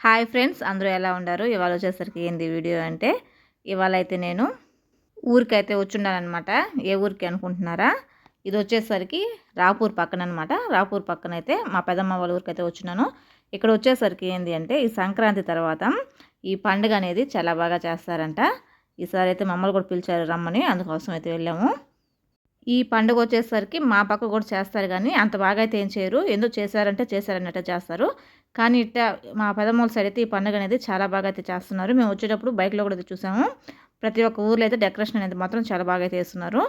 Hi friends అందరూ ఎలా ఉన్నారు? ఇవాళ వచ్చేసరికి ఏంది వీడియో అంటే ఇవాళ అయితే నేను ఊరికైతే వచ్చున్నానమాట ఏ ఊరికి అనుకుంటున్నారా? ఇది వచ్చేసరికి రాపూర్ పక్కన అనమాట రాపూర్ పక్కన అయితే మా పెదమ్మ వాళ్ళ ఊరికైతే వచ్చినాను ఇక్కడ వచ్చేసరికి ఏంది అంటే ఈ సంక్రాంతి తర్వాత ఈ పండుగ అనేది చాలా బాగా చేస్తారంట. ఈసారి అయితే మమ్మల్ని కూడా పిలిచారు రమ్మని అందుకోసం అయితే వెళ్ళాము. ఈ పండుగ వచ్చేసరికి మా పక్క కూడా చేస్తారు కానీ అంత బాగా అయితే ఏం చేయరు. ఎందుకు చేశారంటే చేశారన్నట్టు చేస్తారు. కానీ ఇట్ట మా పెదమూల సైడ్ అయితే ఈ పండుగ అనేది చాలా బాగా అయితే చేస్తున్నారు. మేము వచ్చేటప్పుడు బైక్లో కూడా చూసాము. ప్రతి ఒక్క ఊర్లో అయితే డెకరేషన్ అనేది మాత్రం చాలా బాగా అయితే చేస్తున్నారు.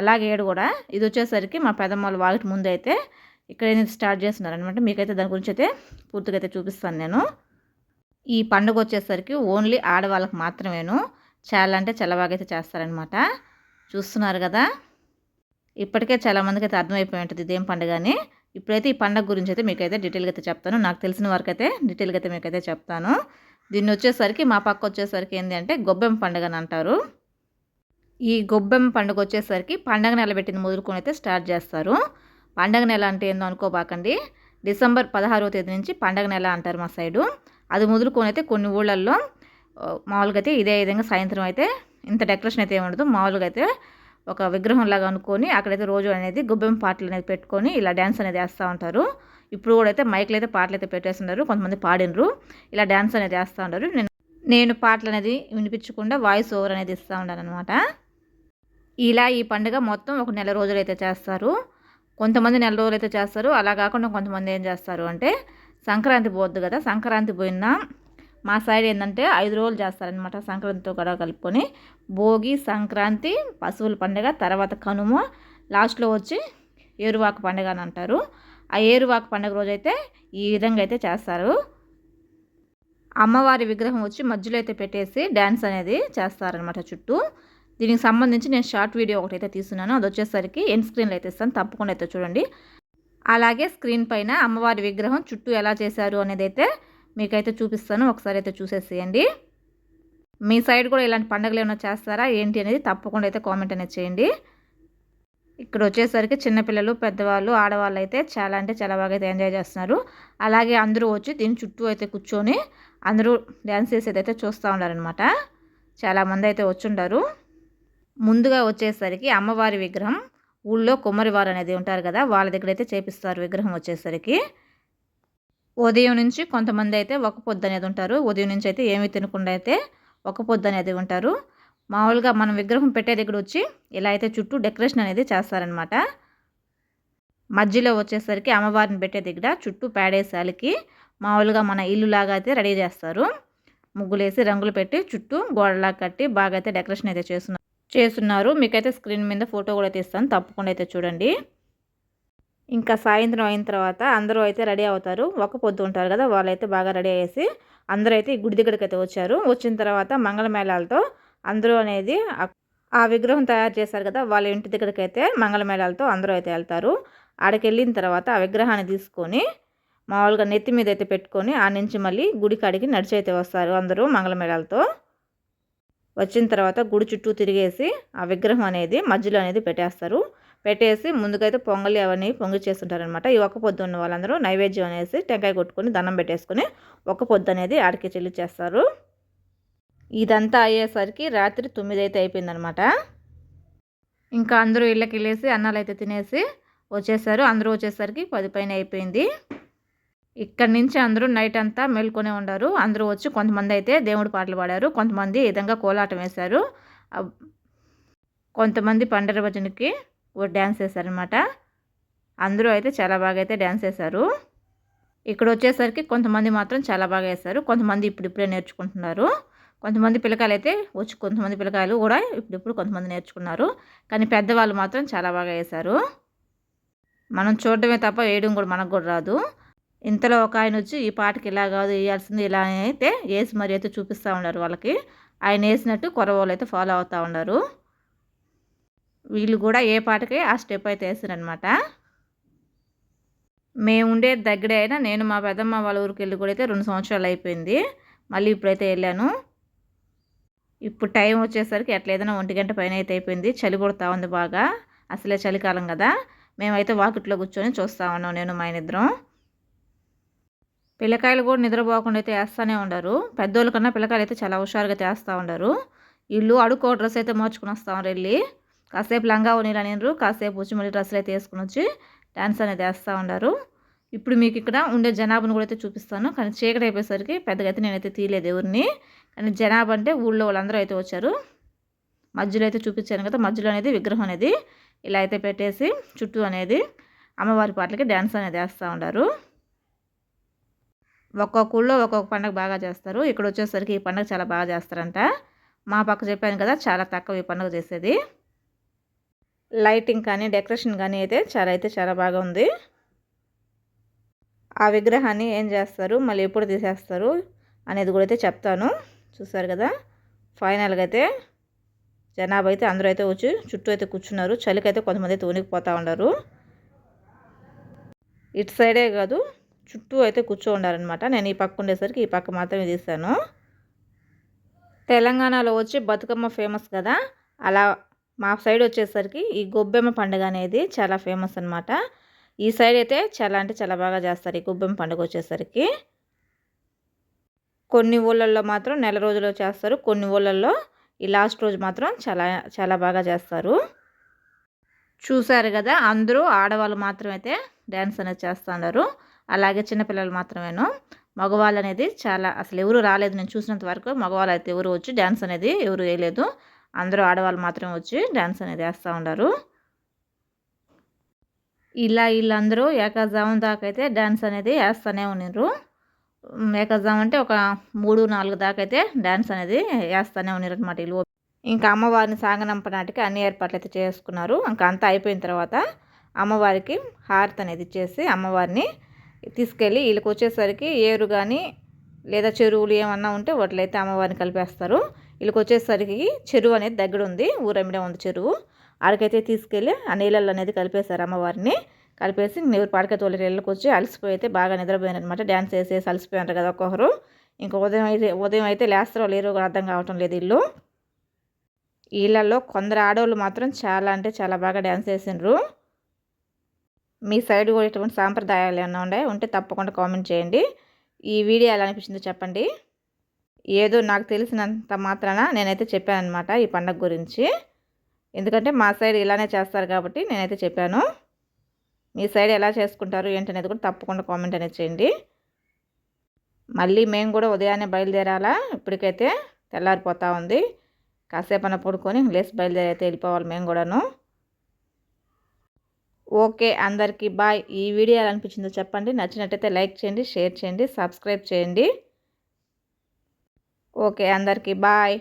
అలాగే ఏడు కూడా. ఇది వచ్చేసరికి మా పెదమ్మలు వాగిటి ముందు అయితే ఇక్కడ అనేది స్టార్ట్ చేస్తున్నారు అనమాట మీకైతే దాని గురించి అయితే పూర్తిగా అయితే చూపిస్తాను నేను. ఈ పండుగ వచ్చేసరికి ఓన్లీ ఆడవాళ్ళకి మాత్రమేను. చాలా అంటే చాలా బాగా అయితే చేస్తారనమాట చూస్తున్నారు కదా? ఇప్పటికే చాలామందికి అయితే అర్థమైపోయి ఉంటుంది ఇదేం పండుగ అని. ఇప్పుడైతే ఈ పండగ గురించి అయితే మీకైతే డీటెయిల్గా అయితే చెప్తాను. నాకు తెలిసిన వరకు అయితే డీటెయిల్గా అయితే మీకైతే చెప్తాను. దీన్ని వచ్చేసరికి మా పక్క వచ్చేసరికి ఏంటి అంటే గొబ్బెం పండుగ అని అంటారు. ఈ గొబ్బెం పండుగ వచ్చేసరికి పండగ నెల పెట్టింది మొదలుకొని అయితే స్టార్ట్ చేస్తారు. పండగ నెల అంటే ఏందో అనుకోబాకండి. డిసెంబర్ పదహారవ తేదీ నుంచి పండగ నెల అంటారు మా సైడు. అది మొదలుకొని అయితే కొన్ని ఊళ్ళల్లో మామూలుగా అయితే ఇదే విధంగా సాయంత్రం అయితే ఇంత డెకరేషన్ అయితే ఏమి ఉండదు. మామూలుగా అయితే ఒక విగ్రహంలాగా అనుకొని అక్కడైతే రోజు అనేది గుబ్బెం పాటలు అనేది పెట్టుకొని ఇలా డ్యాన్స్ అనేది వేస్తూ ఉంటారు. ఇప్పుడు కూడా అయితే మైక్లు అయితే పాటలు అయితే పెట్టేస్తున్నారు. కొంతమంది పాడినరు. ఇలా డ్యాన్స్ అనేది వేస్తూ ఉంటారు. నేను నేను పాటలు అనేది వినిపించకుండా వాయిస్ ఓవర్ అనేది ఇస్తూ ఉన్నాను అనమాట ఇలా ఈ పండుగ మొత్తం ఒక నెల రోజులు అయితే చేస్తారు. కొంతమంది నెల రోజులు అయితే చేస్తారు. అలా కాకుండా కొంతమంది ఏం చేస్తారు అంటే సంక్రాంతి పోద్దు కదా. సంక్రాంతి పోయినా మా సైడ్ ఏంటంటే ఐదు రోజులు చేస్తారనమాట సంక్రాంతితో కూడా కలుపుకొని. భోగి సంక్రాంతి పశువుల పండుగ తర్వాత కనుమ లాస్ట్లో వచ్చి ఏరువాక పండుగ అని అంటారు. ఆ ఏరువాక పండుగ రోజు అయితే ఈ విధంగా అయితే చేస్తారు. అమ్మవారి విగ్రహం వచ్చి మధ్యలో అయితే పెట్టేసి డ్యాన్స్ అనేది చేస్తారనమాట చుట్టూ. దీనికి సంబంధించి నేను షార్ట్ వీడియో ఒకటి అయితే తీస్తున్నాను. అది వచ్చేసరికి ఎండ్ స్క్రీన్లో అయితే ఇస్తాను. తప్పకుండా అయితే చూడండి. అలాగే స్క్రీన్ పైన అమ్మవారి విగ్రహం చుట్టూ ఎలా చేశారు అనేది అయితే మీకైతే చూపిస్తాను ఒకసారి అయితే చూసేసేయండి. మీ సైడ్ కూడా ఇలాంటి పండుగలు ఏమైనా చేస్తారా ఏంటి అనేది తప్పకుండా అయితే కామెంట్ అనేది చేయండి. ఇక్కడ వచ్చేసరికి చిన్నపిల్లలు పెద్దవాళ్ళు ఆడవాళ్ళు అయితే చాలా అంటే చాలా బాగా అయితే ఎంజాయ్ చేస్తున్నారు. అలాగే అందరూ వచ్చి దీని చుట్టూ అయితే కూర్చొని అందరూ డ్యాన్స్ చేసేది అయితే చూస్తూ ఉన్నారనమాట చాలామంది అయితే వచ్చుంటారు ముందుగా వచ్చేసరికి అమ్మవారి విగ్రహం ఊళ్ళో కుమ్మరివారు అనేది ఉంటారు కదా వాళ్ళ దగ్గర అయితే చేపిస్తారు విగ్రహం వచ్చేసరికి. ఉదయం నుంచి కొంతమంది అయితే ఒక పొద్దు అనేది ఉంటారు. ఉదయం నుంచి అయితే ఏమీ తినకుండా అయితే ఒక పొద్దు అనేది ఉంటారు. మామూలుగా మనం విగ్రహం పెట్టే దగ్గర వచ్చి ఇలా అయితే చుట్టూ డెకరేషన్ అనేది చేస్తారనమాట మధ్యలో వచ్చేసరికి అమ్మవారిని పెట్టే దగ్గర చుట్టూ పేడేసాలకి మామూలుగా మన ఇల్లు లాగా అయితే రెడీ చేస్తారు. ముగ్గులేసి రంగులు పెట్టి చుట్టూ గోడలా కట్టి బాగా అయితే డెకరేషన్ అయితే చేస్తున్నారు. చేస్తున్నారు. మీకైతే స్క్రీన్ మీద ఫోటో కూడా తీస్తాను. తప్పకుండా అయితే చూడండి. ఇంకా సాయంత్రం అయిన తర్వాత అందరూ అయితే రెడీ అవుతారు. ఒక పొద్దు ఉంటారు కదా వాళ్ళైతే బాగా రెడీ అయ్యేసి అందరూ అయితే గుడి దగ్గరికి అయితే వచ్చారు. వచ్చిన తర్వాత మంగళమేళాలతో అందరూ అనేది ఆ విగ్రహం తయారు చేశారు కదా వాళ్ళ ఇంటి దగ్గరికి అయితే మంగళమేళాలతో అందరూ అయితే వెళ్తారు. ఆడికి వెళ్ళిన తర్వాత ఆ విగ్రహాన్ని తీసుకొని మామూలుగా నెత్తి మీద అయితే పెట్టుకొని ఆ నుంచి మళ్ళీ గుడి కాడికి నడిచి అయితే వస్తారు అందరూ మంగళమేళాలతో వచ్చిన తర్వాత గుడి చుట్టూ తిరిగేసి ఆ విగ్రహం అనేది మధ్యలో అనేది పెట్టేస్తారు. పెట్టేసి ముందుకైతే పొంగలి అవన్నీ పొంగి చేస్తుంటారనమాట ఈ ఒక్క పొద్దు ఉన్న వాళ్ళందరూ నైవేద్యం అనేసి టెంకాయ కొట్టుకొని దండం పెట్టేసుకొని ఒక్క పొద్దు అనేది ఆడికి చెల్లి చేస్తారు. ఇదంతా అయ్యేసరికి రాత్రి తొమ్మిది అయితే అయిపోయిందనమాట ఇంకా అందరూ ఇళ్ళకి వెళ్ళేసి అన్నాలు అయితే తినేసి వచ్చేసారు. అందరూ వచ్చేసరికి పది పైన అయిపోయింది. ఇక్కడి నుంచి అందరూ నైట్ అంతా మేల్కొనే ఉండారు. అందరూ వచ్చి కొంతమంది అయితే దేవుడి పాటలు పాడారు. కొంతమంది ఈ విధంగా కోలాటం వేశారు. కొంతమంది పండర భజనకి డ్యాన్స్ వేశారనమాట అందరూ అయితే చాలా బాగా అయితే డ్యాన్స్ వేశారు. ఇక్కడ వచ్చేసరికి కొంతమంది మాత్రం చాలా బాగా వేస్తారు కొంతమంది ఇప్పుడిప్పుడే నేర్చుకుంటున్నారు. కొంతమంది పిల్లకాయలు అయితే వచ్చి కొంతమంది పిల్లకాయలు కూడా ఇప్పుడిప్పుడు కొంతమంది నేర్చుకున్నారు. కానీ పెద్దవాళ్ళు మాత్రం చాలా బాగా వేశారు. మనం చూడడమే తప్ప వేయడం కూడా మనకు కూడా రాదు. ఇంతలో ఒక ఆయన వచ్చి ఈ పాటకి ఇలా కాదు వేయాల్సింది ఇలా అయితే వేసి మరి అయితే చూపిస్తూ ఉన్నారు వాళ్ళకి. ఆయన వేసినట్టు కొరవాళ్ళు అయితే ఫాలో అవుతూ ఉన్నారు. వీళ్ళు కూడా ఏ పాటకి ఆ స్టెప్ అయితే వేసారనమాట మేము ఉండే దగ్గరే అయినా నేను మా పెద్దమ్మ వాళ్ళ ఊరికి వెళ్ళి కూడా అయితే రెండు సంవత్సరాలు అయిపోయింది. మళ్ళీ ఇప్పుడైతే వెళ్ళాను. ఇప్పుడు టైం వచ్చేసరికి ఎట్లా ఏదైనా ఒంటి గంట పైన అయితే అయిపోయింది. చలి కొడుతూ ఉంది బాగా. అసలే చలికాలం కదా. మేమైతే వాకిట్లో కూర్చొని చూస్తూ ఉన్నాం నేను మా ఇద్దరం. పిల్లకాయలు కూడా నిద్రపోకుండా అయితే వేస్తూనే ఉండరు. పెద్దోళ్ళ కన్నా పిల్లకాయలు అయితే చాలా హుషారుగా చేస్తూ ఉండరు. వీళ్ళు అడుకో డ్రెస్ అయితే మార్చుకుని వస్తాం వెళ్ళి. కాసేపు లంగా నీళ్ళు అనేరు కాసేపు వచ్చి మళ్ళీ డ్రెస్సులు అయితే వేసుకుని వచ్చి డ్యాన్స్ అనేది వేస్తూ ఉన్నారు ఇప్పుడు మీకు ఇక్కడ ఉండే జనాభాను కూడా అయితే చూపిస్తాను. కానీ చీకటి అయిపోయేసరికి పెద్దగా అయితే నేనైతే తీయలేదు ఎవరిని. కానీ జనాభా అంటే ఊళ్ళో వాళ్ళందరూ అయితే వచ్చారు. మధ్యలో అయితే చూపించాను కదా మధ్యలో అనేది విగ్రహం అనేది ఇలా అయితే పెట్టేసి చుట్టూ అనేది అమ్మవారి పాటలకి డ్యాన్స్ అనేది వేస్తూ ఉంటారు ఒక్కొక్క ఊళ్ళో ఒక్కొక్క పండుగ బాగా చేస్తారు. ఇక్కడ వచ్చేసరికి ఈ పండుగ చాలా బాగా చేస్తారంట. మా పక్క చెప్పాను కదా చాలా తక్కువ ఈ పండుగ చేసేది. లైటింగ్ కానీ డెకరేషన్ కానీ అయితే చాలా అయితే చాలా బాగా ఉంది. ఆ విగ్రహాన్ని ఏం చేస్తారు? మళ్ళీ ఎప్పుడు తీసేస్తారు? అనేది కూడా అయితే చెప్తాను. చూసారు కదా? ఫైనల్గా అయితే జనాభా అయితే అందరూ అయితే వచ్చి చుట్టూ అయితే కూర్చున్నారు. చలికైతే కొంతమంది అయితే ఉనికిపోతూ ఉన్నారు. ఇటు సైడే కాదు చుట్టూ అయితే కూర్చో ఉండాలన్నమాట నేను ఈ పక్క ఉండేసరికి ఈ పక్క మాత్రమే తీసాను తెలంగాణలో వచ్చి బతుకమ్మ ఫేమస్ కదా? అలా మా సైడ్ వచ్చేసరికి ఈ గొబ్బెమ్మ పండుగ అనేది చాలా ఫేమస్ అనమాట ఈ సైడ్ అయితే చాలా అంటే చాలా బాగా చేస్తారు ఈ గొబ్బెమ్మ పండుగ వచ్చేసరికి. కొన్ని ఊళ్ళల్లో మాత్రం నెల రోజులు చేస్తారు కొన్ని ఊళ్ళల్లో ఈ లాస్ట్ రోజు మాత్రం చాలా చాలా బాగా చేస్తారు. చూశారు కదా అందరూ ఆడవాళ్ళు మాత్రమైతే డ్యాన్స్ అనేది చేస్తున్నారు. అలాగే చిన్నపిల్లలు మాత్రమేను. మగవాళ్ళు అనేది చాలా అసలు ఎవరు రాలేదు. నేను చూసినంత వరకు మగవాళ్ళు అయితే ఎవరు వచ్చి డ్యాన్స్ అనేది ఎవరు వేయలేదు. అందరూ ఆడవాళ్ళు మాత్రమే వచ్చి డ్యాన్స్ అనేది వేస్తూ ఉన్నారు ఇలా వీళ్ళందరూ ఏకజామం దాకా అయితే డ్యాన్స్ అనేది వేస్తూనే ఉన్నారు. ఏకజామం అంటే ఒక మూడు నాలుగు దాకా అయితే డ్యాన్స్ అనేది వేస్తూనే ఉన్నారు అనమాట వీళ్ళు. ఇంకా అమ్మవారిని సాగనంపనాటికి అన్ని ఏర్పాట్లు అయితే చేసుకున్నారు. ఇంకా అంతా అయిపోయిన తర్వాత అమ్మవారికి హారతి అనేది ఇచ్చేసి అమ్మవారిని తీసుకెళ్ళి వీళ్ళకి వచ్చేసరికి ఏరు కానీ లేదా చెరువులు ఏమన్నా ఉంటే వాటిలైతే అమ్మవారిని కలిపేస్తారు. వీళ్ళకి వచ్చేసరికి చెరువు అనేది దగ్గర ఉంది ఊరమిడే ఉంది చెరువు. ఆడికైతే తీసుకెళ్ళి ఆ నీళ్ళల్లో అనేది కలిపేశారు అమ్మవారిని. కలిపేసి నీరు పాడక తోలి నీళ్ళకి వచ్చి అలసిపోయి అయితే బాగా నిద్రపోయారు అనమాట డ్యాన్స్ వేసేసి అలసిపోయారు కదా ఒక్కొక్కరు. ఇంకా ఉదయం అయితే ఉదయం అయితే లేస్తారో. లేరో కూడా అర్థం కావటం లేదు ఇల్లు. వీళ్ళల్లో కొందరు ఆడవాళ్ళు మాత్రం చాలా అంటే చాలా బాగా డ్యాన్స్ వేసిండ్రు. మీ సైడ్ కూడా ఇటువంటి సాంప్రదాయాలు ఏమైనా ఉన్నాయి ఉంటే తప్పకుండా కామెంట్ చేయండి. ఈ వీడియో ఎలా అనిపించిందో చెప్పండి. ఏదో నాకు తెలిసినంత మాత్రాన నేనైతే చెప్పాను అనమాట ఈ పండగ గురించి. ఎందుకంటే మా సైడ్ ఇలానే చేస్తారు కాబట్టి నేనైతే చెప్పాను. మీ సైడ్ ఎలా చేసుకుంటారు ఏంటనేది కూడా తప్పకుండా కామెంట్ అనేది చేయండి. మళ్ళీ మేము కూడా ఉదయాన్నే బయలుదేరాలా? ఇప్పటికైతే తెల్లారిపోతూ ఉంది. కాసేపన్న పడుకొని లేసి బయలుదేరి అయితే వెళ్ళిపోవాలి మేము కూడాను. ఓకే అందరికీ బాయ్. ఈ వీడియో ఎలా అనిపించిందో చెప్పండి. నచ్చినట్టయితే లైక్ చేయండి షేర్ చేయండి సబ్స్క్రైబ్ చేయండి. ఓకే అందరికీ బాయ్.